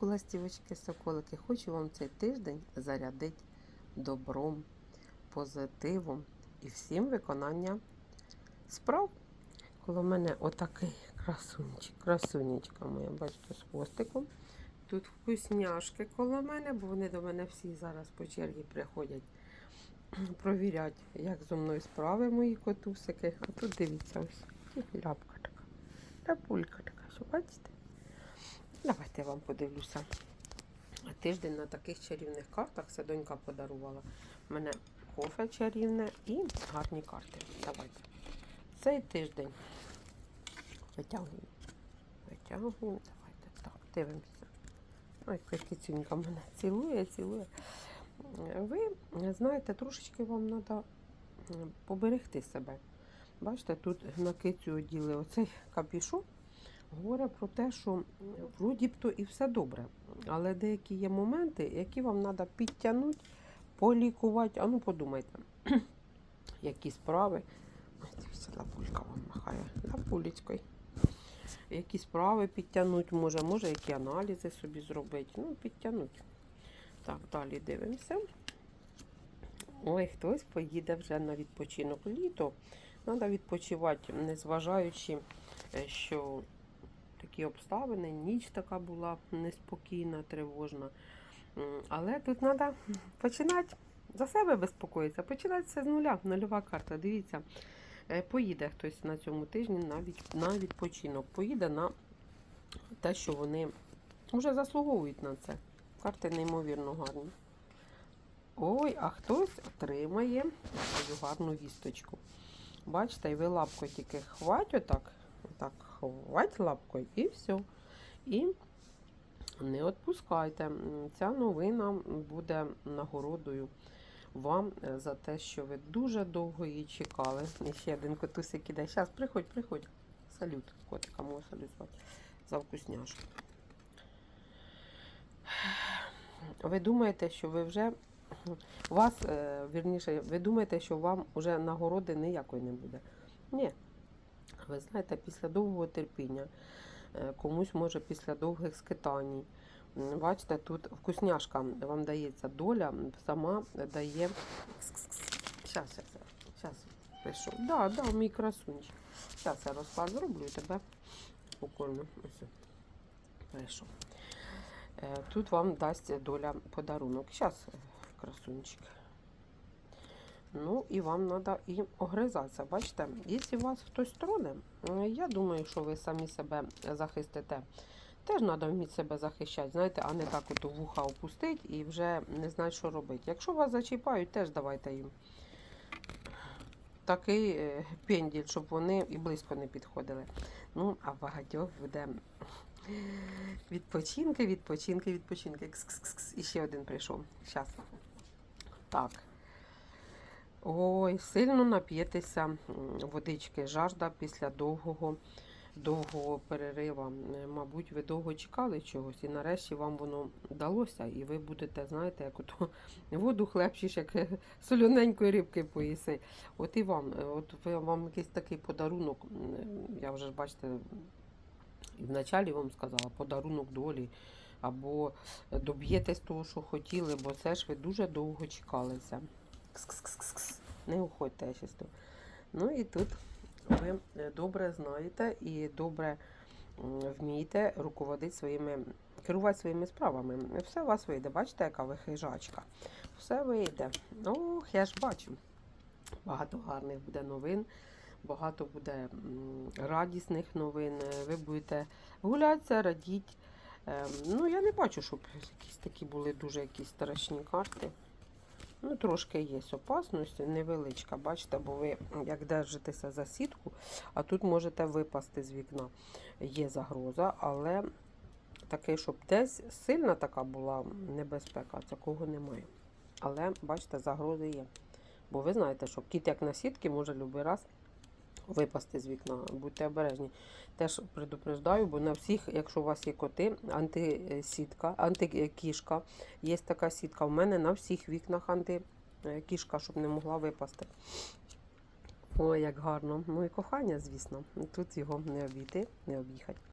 Ластівочки, соколики, хочу вам цей тиждень зарядити добром, позитивом і всім виконання справ. Коло мене отакий красунчик, красунечка моя, бачите, з хвостиком. Тут вкусняшки коло мене, бо вони до мене всі зараз по черзі приходять провіряти, як зо мною справи мої котусики. А тут дивіться ось, ляпка така, ляпулька така, що бачите? Давайте я вам подивлюся. Тиждень на таких чарівних картах це донька подарувала. У мене кофе чарівне і гарні карти. Давайте. Цей тиждень витягуємо. Витягуємо. Давайте так, дивимося. Ой, кицюнька мене цілує, цілує. Ви знаєте, трошечки вам треба поберегти себе. Бачите, тут на кицю оділи оцей капішон говорить про те, що вроді б то і все добре, але деякі є моменти, які вам треба підтягнути, полікувати. А ну подумайте, які справи. Дивіться, лапулька вам махає, лапулечкою. Які справи підтягнути може, може, які аналізи собі зробити. Ну, підтягнути. Так, далі дивимося. Ой, хтось поїде вже на відпочинок літо. Треба відпочивати, незважаючи, е, що такі обставини, ніч така була неспокійна, тривожна. Але тут треба починати за себе безпокоїтися, починати все з нуля. Нульова карта. Дивіться, Е, поїде хтось на цьому тижні на, на відпочинок. Поїде на те, що вони вже заслуговують на це. Карти неймовірно гарні. Ой, а хтось отримає свою гарну вісточку. Бачите, і ви лапкою тільки хвать отак, отак хвать лапкою і все. І не відпускайте. Ця новина буде нагородою вам е, за те, що ви дуже довго її чекали. І ще один котусик іде. Зараз приходь, приходь. Салют, котика мого салютувати за вкусняшку. Ви думаєте, що ви вже вас, е, вірніше, ви думаєте, що вам вже нагороди ніякої не буде? Ні. Ви знаєте, після довгого терпіння, е, комусь може після довгих скитань. М, Бачите, тут вкусняшка вам дається доля, сама дає. Зараз, зараз, зараз пишу. Да, да, мій красунчик. Зараз я розклад зроблю і тебе покормлю. Прийшов. Е, Тут вам дасть доля подарунок. Зараз, красунчик. Ну і вам треба і огризатися. Бачите, якщо вас хтось троне, е, я думаю, що ви самі себе захистите. Теж треба вміти себе захищати, знаєте, а не так от вуха опустити і вже не знати, що робити. Якщо вас зачіпають, теж давайте їм такий е, пенділь, щоб вони і близько не підходили. Ну, а багатьох буде відпочинки, відпочинки, відпочинки. Кс-кс-кс. І ще один прийшов. Зараз. Так. Ой, сильно нап'єтеся водички, жажда після довгого, довгого перерива. Е, Мабуть, ви довго чекали чогось, і нарешті вам воно вдалося, і ви будете, знаєте, як ото воду хлебчиш, як е, солоненької рибки поїси. От і вам, е, от ви вам якийсь такий подарунок, я вже бачите, і вначалі вам сказала, подарунок долі. Або доб'єтесь того, що хотіли, бо це ж ви дуже довго чекалися. Кс-кс-кс-кс. Не уходьте, я щас. Ну і тут ви е, добре знаєте і добре вмієте руководити своїми, керувати своїми справами. Все у вас вийде. Бачите, яка ви хижачка. Все вийде. Ох, я ж бачу. Багато гарних буде новин, багато буде радісних новин. Е, Ви будете гулятися, радіти. Ем, Ну, я не бачу, щоб якісь такі були дуже якісь страшні карти. Ну, трошки є опасність, невеличка, бачите, бо ви як держитеся за сітку, а тут можете випасти з вікна. Є загроза, але таке, щоб десь сильна така була небезпека, такого немає. Але, бачите, загрози є. Бо ви знаєте, що кіт як на сітки може будь-який раз випасти з вікна. Будьте обережні. Теж предупреждаю, бо на всіх, якщо у вас є коти, антисітка, антикішка, є така сітка. У мене на всіх вікнах антикішка, щоб не могла випасти. Ой, як гарно. Ну і кохання, звісно. Тут його не обійти, не об'їхати.